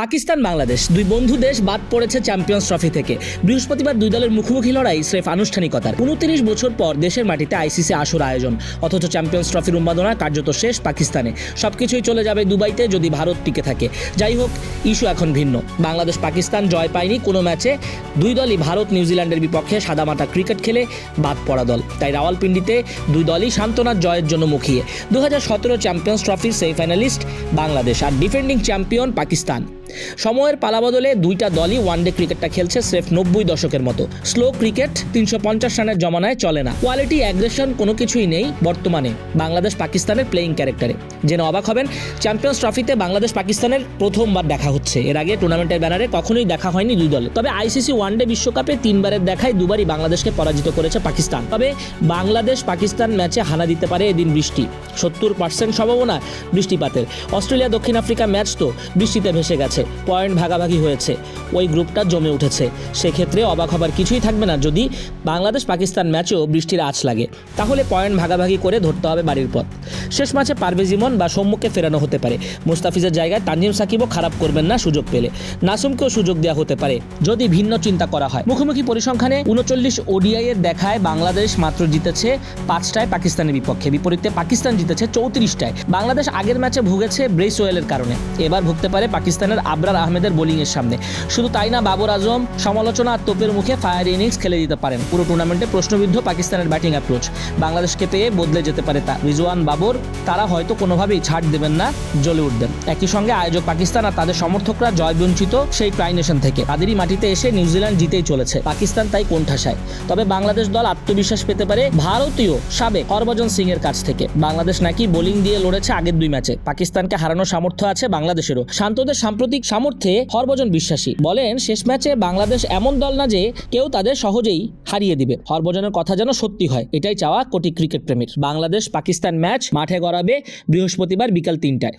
পাকিস্তান, বাংলাদেশ, দুই বন্ধু দেশ বাদ পড়েছে চ্যাম্পিয়ন্স ট্রফি থেকে। বৃহস্পতিবার দুই দলের মুখোমুখি লড়াই স্রেফ আনুষ্ঠানিকতার। উনত্রিশ বছর পর দেশের মাটিতে আইসিসি আসর আয়োজন। অথচ চ্যাম্পিয়ন্স ট্রফির উন্মাদনা কার্যত শেষ পাকিস্তানে। সবকিছুই চলে যাবে দুবাইতে যদি ভারত টিকে থাকে। যাই হোক, ইস্যু এখন ভিন্ন। বাংলাদেশ পাকিস্তান জয় পায়নি কোনো ম্যাচে। দুই দলই ভারত নিউজিল্যান্ডের বিপক্ষে সাদামাটা ক্রিকেট খেলে বাদ পড়া দল। তাই রাওয়ালপিন্ডিতে দুই দলই সান্ত্বনার জয়ের জন্য মুখিয়ে। দু হাজার সতেরো চ্যাম্পিয়ন্স ট্রফির সেমিফাইনালিস্ট বাংলাদেশ আর ডিফেন্ডিং চ্যাম্পিয়ন পাকিস্তান। সময়ের পালাবদলে দুইটা দলই ওয়ানডে ক্রিকেটটা খেলছে স্রেফ নব্বই দশকের মতো। স্লো ক্রিকেট তিনশো পঞ্চাশ রানের জমানায় চলে না। কোয়ালিটি অ্যাগ্রেশন কোনো কিছুই নেই বর্তমানে বাংলাদেশ পাকিস্তানের প্লেয়িং ক্যারেক্টারে জেনে অবাক হবেন চ্যাম্পিয়ন্স ট্রফিতে বাংলাদেশ পাকিস্তানের প্রথমবার দেখা হচ্ছে। এর আগে টুর্নামেন্টের ব্যানারে কখনোই দেখা হয়নি দুই দলে। তবে আইসিসি ওয়ানডে বিশ্বকাপে তিনবারের দেখায় দুবারই বাংলাদেশকে পরাজিত করেছে পাকিস্তান। তবে বাংলাদেশ পাকিস্তান ম্যাচে হানা দিতে পারে এদিন বৃষ্টি। সত্তর পার্সেন্ট সম্ভাবনা বৃষ্টিপাতের। অস্ট্রেলিয়া দক্ষিণ আফ্রিকা ম্যাচ তো বৃষ্টিতে ভেসে গেছে। পয়েন্ট ভাগাভাগি হয়েছে, ওই গ্রুপটা জমে উঠেছে। সেক্ষেত্রে অবাক হবার কিছুই থাকবে না যদি বাংলাদেশ পাকিস্তান ম্যাচেও বৃষ্টির আঁচ লাগে। তাহলে পয়েন্ট ভাগাভাগি করে ধরতে হবে বাড়ির পথ। শেষ ম্যাচে পারভেজ ইমন বা সম্মুখে ফেরানো হতে পারে। মুস্তাফিজের জায়গায় তানজিম সাকিবও খারাপ করবেন না সুযোগ পেলে। নাসুমকেও সুযোগ দেওয়া হতে পারে, যদি ভিন্ন চিন্তা করা হয়। মুখোমুখি পরিসংখ্যানে উনচল্লিশ ওডিআই এর দেখায় বাংলাদেশ মাত্র জিতেছে পাঁচটায় পাকিস্তানের বিপক্ষে। বিপরীতে পাকিস্তান জিতেছে চৌত্রিশটায়। বাংলাদেশ আগের ম্যাচে ভুগেছে ব্রেসওয়েলের কারণে। এবার ভুগতে পারে পাকিস্তানের আবরার আহমেদের বোলিংয়ের সামনে। শুধু তাই না, বাবর আজম সমালোচনা আর তোপের মুখে ফায়ার ইনিংস খেলে দিতে পারেন। পুরো টুর্নামেন্টে প্রশ্নবিদ্ধ পাকিস্তানের ব্যাটিং অ্যাপ্রোচ বাংলাদেশকে পেয়ে বদলে যেতে পারে তা। রিজওয়ান বাবর, তারা হয়তো কোনোভাবেই ছাড় দেবেন না, জ্বলে উঠবেন। একই সঙ্গে আয়োজক পাকিস্তান আর তাদের সমর্থকরা জয়বঞ্চিত সেই ট্রাই নেশন থেকে। তাদেরই মাটিতে এসে নিউজিল্যান্ড জিতেই চলেছে। পাকিস্তান তাই কোণঠাসায়। তবে বাংলাদেশ দল আত্মবিশ্বাস পেতে পারে ভারতীয় সাবেক হরভজন সিং এর কাছ থেকে। বাংলাদেশ নাকি বোলিং দিয়ে লড়েছে আগের দুই ম্যাচে পাকিস্তানকে হারানোর সামর্থ্য আছে বাংলাদেশেরও। শান্তদের সাম্প্রতিক সামর্থ্যে হরভজন বিশ্বাসী। বলেন, শেষ ম্যাচে বাংলাদেশ এমন দল না যে কেউ তাদের সহজেই হারিয়ে দিবে। হরভজনের কথা যেন সত্যি হয়, এটাই চাওয়া কোটি ক্রিকেট প্রেমীর। বাংলাদেশ পাকিস্তান ম্যাচ মাঠে গড়াবে বৃহস্পতিবার বিকাল তিনটায়।